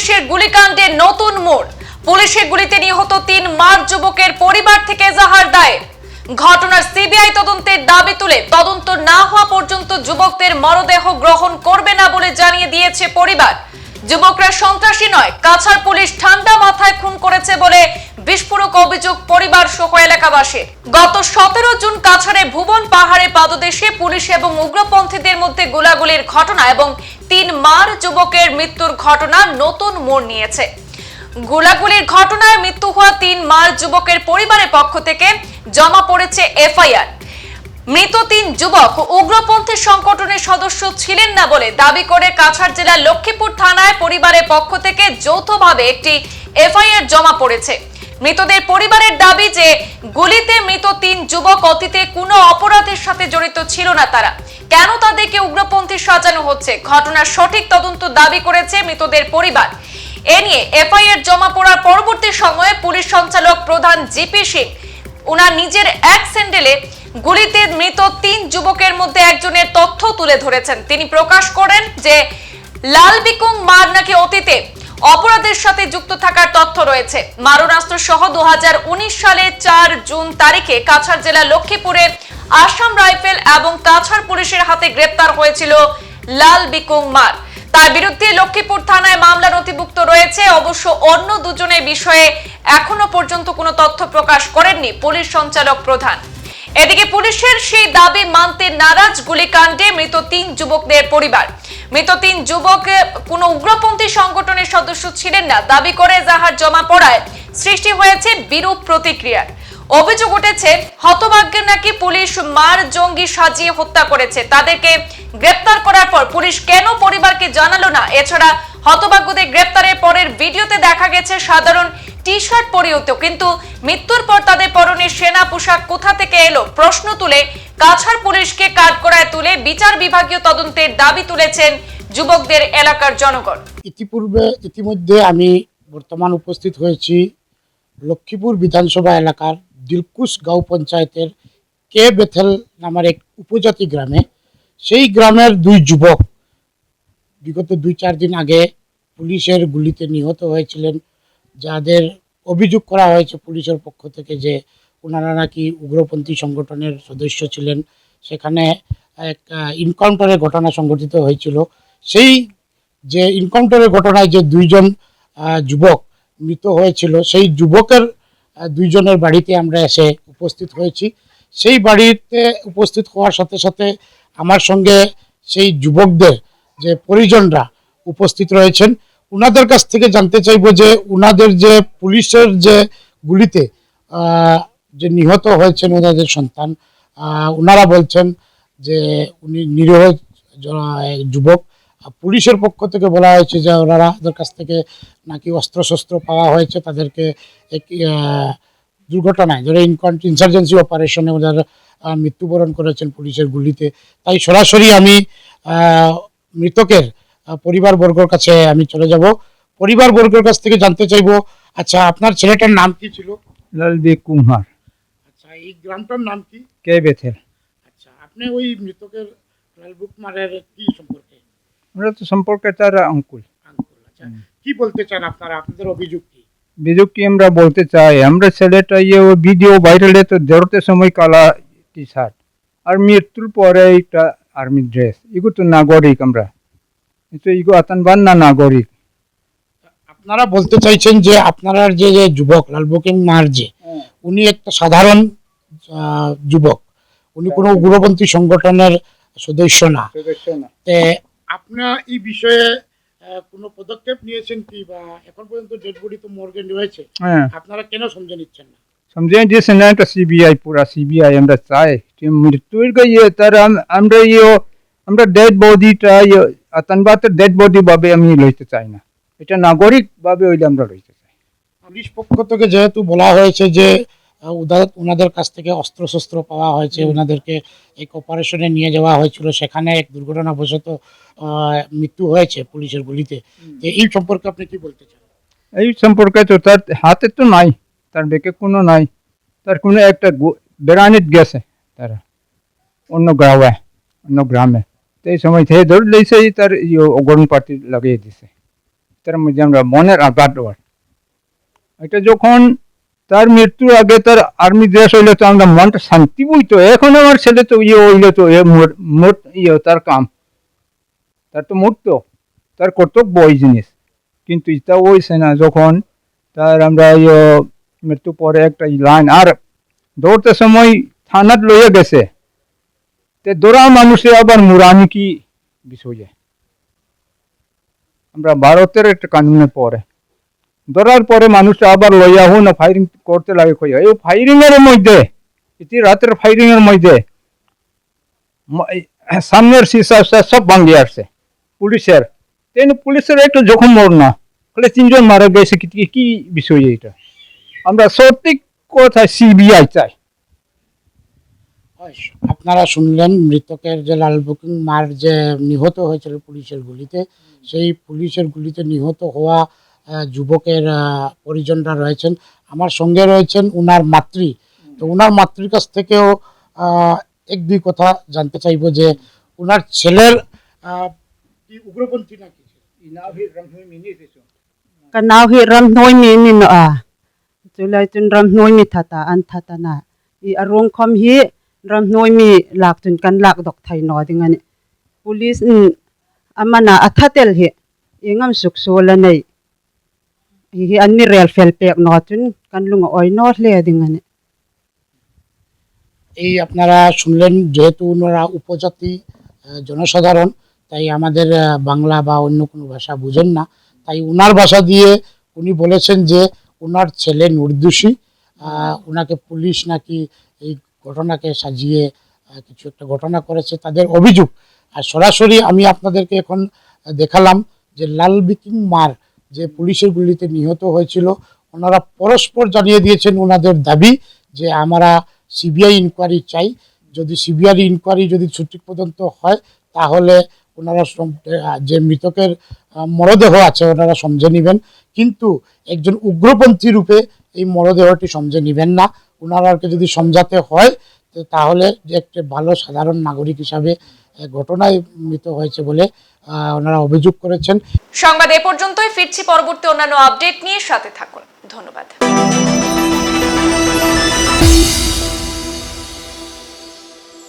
পুলিশের গুলিকাণ্ডে নতুন মোড়। পুলিশের গুলিতে নিহত তিন মার্চ যুবকের পরিবার থেকে জাহার দায়ের। ঘটনার সিবিআই তদন্তের দাবি তুলে তদন্ত না হওয়া পর্যন্ত যুবকদের মরদেহ গ্রহণ করবে না বলে জানিয়ে দিয়েছে পরিবার। যুবকরা সন্ত্রাসী নয় কাছার পুলিশ ঠান্ডা মাথায় খুন করেছে বলে বিস্ফোরক অভিযোগ পরিবার সহ এলাকাবাসীর। গত সতেরো জুন কাছাড়ে ভুবন পাহাড়ে পাদদেশে পুলিশ এবং উগ্রপন্থীদের মধ্যে গোলাগুলির ঘটনা এবং তিন মার যুবকের মৃত্যুর ঘটনা নতুন মোড় নিয়েছে। গোলাগুলির ঘটনায় মৃত্যু হওয়া তিন মার যুবকের পরিবারের পক্ষ থেকে জমা পড়েছে এফআইআর। মৃত তিন যুবক উগ্রপন্থী সংগঠনের সদস্য ছিলেন না বলে দাবি করে কাছাড় জেলার লক্ষ্মীপুর থানায় পরিবারের পক্ষ থেকে যৌথভাবে একটি এফআইআর জমা পড়েছে। মৃতদের পরিবারের দাবি যে গুলিতে মৃত তিন যুবক অতীতে কোনো অপরাধের সাথে জড়িত ছিল না তারা। কেন তাদেরকে উগ্রপন্থী সাজানো হচ্ছে? ঘটনার সঠিক তদন্ত দাবি করেছে মৃতদের পরিবার। এ নিয়ে এফআইআর জমা পড়ার পরবর্তী সময়ে পুলিশ সঞ্চালক প্রধান জিপি সিং ওনার নিজের এক স্যান্ডেলে গুলিতে মৃত তিন যুবকের মধ্যে একজনের তথ্য তুলে ধরেছেন। তিনি প্রকাশ করেন যে লাল বিকুং মার নাকি অতীতে অপরাধের সাথে যুক্ত থাকার তথ্য রয়েছে। মারণাস্ত্র সহ দু সালের চার জুন তারিখে কাছাড় জেলা লক্ষ্মীপুরে আসাম রাইফেল এবং কাছাড় পুলিশের হাতে গ্রেপ্তার হয়েছিল লাল বিকুং মার। তার বিরুদ্ধে লক্ষ্মীপুর থানায় মামলা নথিভুক্ত রয়েছে। অবশ্য অন্য দুজনের বিষয়ে এখনও পর্যন্ত কোনো তথ্য প্রকাশ করেননি পুলিশ সঞ্চালক প্রধান। এদিকে পুলিশের সেই দাবি মানতে নারাজ গুলিকাণ্ডে মৃত তিন যুবকদের পরিবার। মৃত তিন যুবক কোনো উগ্রপন্থী সংগঠনের সদস্য ছিলেন না। দাবি করে যাহার জমা পড়ায় সৃষ্টি হয়েছে বিরূপ প্রতিক্রিয়ার অভিযোগ উঠেছে, হতভাগ্যের নাকি পুলিশ মার জঙ্গি সাজিয়ে হত্যা করেছে। তাদেরকে গ্রেপ্তার করার পর পুলিশ কেন পরিবারকে জানালো না? এছাড়া হতভাগ্যদের গ্রেপ্তারের পরের ভিডিওতে দেখা গেছে সাধারণ টি শার্ট পরিহিত কিন্তু মৃত্যুর পর তাদের পরনে সেনা পোশাক কোথা থেকে এলো? প্রশ্ন তুলে কাছাড় পুলিশকে কাঠগড়ায় তুলে বিচার বিভাগীয় তদন্তের দাবি তুলেছেন যুবকদের এলাকার জনগণ। ইতিপূর্বে, ইতিমধ্যে আমি বর্তমান উপস্থিত হয়েছি লক্ষ্মীপুর বিধানসভা এলাকার দিলকুশ গাঁও পঞ্চায়েতের কে বেথেল নামের এক উপজাতি গ্রামে। সেই গ্রামের দুই যুবক বিগত দুই চার দিন আগে পুলিশের গুলিতে নিহত হয়েছিলেন। যাদের অভিযোগ করা হয়েছে পুলিশের পক্ষ থেকে যে ওনারা নাকি উগ্রপন্থী সংগঠনের সদস্য ছিলেন, সেখানে এক ইনকাউন্টারের ঘটনা সংঘটিত হয়েছিল। সেই যে ইনকাউন্টারের ঘটনায় যে দুইজন যুবক মৃত হয়েছিল, সেই যুবকের দুইজনের বাড়িতে আমরা এসে উপস্থিত হয়েছি। সেই বাড়িতে উপস্থিত হওয়ার সাথে সাথে আমার সঙ্গে সেই যুবকদের যে পরিজনরা উপস্থিত রয়েছেন ওনাদের কাছ থেকে জানতে চাইব যে ওনাদের যে পুলিশের যে গুলিতে যে নিহত হয়েছেন ওনাদের সন্তান ওনারা বলছেন যে উনি নিরীহ যুবক। পুলিশের পক্ষ থেকে বলা হয়েছে যে ওনারা ওদের কাছ থেকে নাকি অস্ত্রশস্ত্র পাওয়া হয়েছে, তাদেরকে এক দুর্ঘটনায়, ধরে ইনসার্জেন্সি অপারেশনে ওদের মৃত্যুবরণ করেছেন পুলিশের গুলিতে। তাই সরাসরি আমি মৃতকের আহ, পরিবারবর্গর কাছে আমি চলে যাব। পরিবারবর্গের কাছ থেকে জানতে চাইব আচ্ছা আপনার ছেলেটার নাম কি ছিল? লালবি কুমার আচ্ছা এই গ্রামটার নাম কি? কে বেথের আচ্ছা আপনি ওই মৃতকের লালবুকমারের কি সম্পর্কে? আমরা তো সম্পর্কে তার অঙ্কুল আঙ্কুল আচ্ছা। কি বলতে চান আপনারা? আপনাদের অভিযোগ কি? বিজু কি আমরা বলতে চাই আমরা ছেলেটা ইয়ে ও ভিডিও ভাইরালে তো দৌড়তে সময় কালা টি শার্ট আর মৃত্যুর পরে একটা আর্মি ড্রেস এগুলো তো নাগরিক আমরা। কিন্তু ইগো আতান বান না নাগরিক আপনারা বলতে চাইছেন যে আপনারা যে যে যুবক লালবকিন মার যে হ্যাঁ। উনি একটা সাধারণ যুবক। উনি কোনো উগ্রপন্থী সংগঠনের সদস্য না। আপনার এই বিষয়ে কোনো পদক্ষেপ নিয়েছেন কি বা এখন পর্যন্ত ডেড বডি তো মর্গে রয়েছে? হ্যাঁ। আপনারা কেন সমঝে নিচ্ছেন না? সমঝে দিয়েছেন না একটা সিবিআই পুরা সিবিআই আমরা চাই। মৃত্যুর ইয়ে তার আমরা ইয়ে আমরা ডেড বডিটা আতঙ্কবাদের ডেড বডি ভাবে আমি লইতে চাই না। এটা নাগরিক ভাবে হইলে আমরা লইতে চাই। পুলিশ পক্ষ থেকে যেহেতু বলা হয়েছে যে ওনাদের কাছ থেকে অস্ত্রশস্ত্র পাওয়া হয়েছে ওনাদেরকে এক অপারেশনে নিয়ে যাওয়া হয়েছিল সেখানে এক দুর্ঘটনাবশত মৃত্যু হয়েছে পুলিশের গুলিতে। এই সম্পর্কে আপনি কি বলতে চান? এই সম্পর্কে তো তার হাতে তো নাই তার বেঁকে কোনো নাই। তার কোনো একটা বেড়ানিত গেছে তারা অন্য গ্রামে অন্য গ্রামে। তো এই সময় থেকে ধরে লইছে তার ইয়ে অগরণ পার্টি লাগিয়ে দিছে তার মধ্যে আমরা মনের আঘাত এটা যখন তার মৃত্যুর আগে তার আর্মি ড্রেস হইলে তো আমরা মনটা শান্তি বইতো, এখন আমার ছেলে তো ইয়ে হইলে তো মোট ইয়ে তার কাম। তার তো মরত তার কর্তব্য ওই জিনিস। কিন্তু এটা হইছে না, যখন তার আমরা ইয়ে মৃত্যু পরে একটা লাইন আর দৌড়তে সময় থানাত লইয়া গেছে। তে দৌড়া মানুষে আবার মুরানি কি বিষয়ে আমরা ভারতের একটা কানুনে পরে। ধরার পরে মানুষটা আবার লইয়া হো না ফায়ারিং করতে লাগে কইয়া। এই ফায়ারিং এর মধ্যে, ইতি রাতের ফায়ারিং এর মধ্যে সামনের সিসা সব ভাঙ্গি আসছে। পুলিশের। তেন পুলিশের একটু জখম মর না। তাহলে তিনজন মারা গেছে, কি কি বিষয় এটা আমরা সত্যি কথা সিবিআই চাই। আপনারা শুনলেন মৃতকের যে লাল বুকিং মার যে নিহত হয়েছিল পুলিশের গুলিতে, সেই পুলিশের গুলিতে নিহত হওয়া যুবকের পরিজনরা রয়েছেন। আমার সঙ্গে রয়েছেন উনার মাতৃ। তো উনার মাতৃর কাছ থেকেও এক দুই কথা জানতে চাইব যে উনার ছেলের উগ্রপন্থী নাকি? noi mi ni no a chulai chun ram noi mi thata an thata na i arong khom hi ram noi mi lak chun kan lak dok thai no ding ani police n amana athatel hi ingam suk so la nei hi hi an mi rel fel pek no chun kan lunga oi no hle ding ani এই আপনারা শুনলেন যেহেতু ওনারা উপজাতি জনসাধারণ তাই আমাদের বাংলা বা অন্য কোনো ভাষা বুঝেন না তাই উনার ভাষা দিয়ে উনি বলেছেন যে ওনার ছেলে নির্দোষী ওনাকে পুলিশ নাকি ঘটনাকে সাজিয়ে কিছু একটা ঘটনা করেছে, তাদের অভিযোগ। আর সরাসরি আমি আপনাদেরকে এখন দেখালাম যে লাল বিকিং মার যে পুলিশের গুলিতে নিহত হয়েছিল, ওনারা পরস্পর জানিয়ে দিয়েছেন ওনাদের দাবি যে আমরা সিবিআই ইনকোয়ারি চাই। যদি সিবিআই ইনকোয়ারি যদি সঠিক পর্যন্ত হয়, তাহলে ওনারা যে মৃতকের মরদেহ আছে, ওনারা সমঝে নেবেন। কিন্তু একজন উগ্রপন্থী রূপে এই মরদেহটি সমঝে নেবেন না। ওনারাকে যদি সমঝাতে হয় তাহলে একটা ভালো সাধারণ নাগরিক হিসাবে ঘটনায় মৃত হয়েছে বলে ওনারা অভিযোগ করেছেন। সংবাদ এ পর্যন্তই, ফিরছি পরবর্তী অন্যান্য আপডেট নিয়ে, সাথে থাকুন। ধন্যবাদ।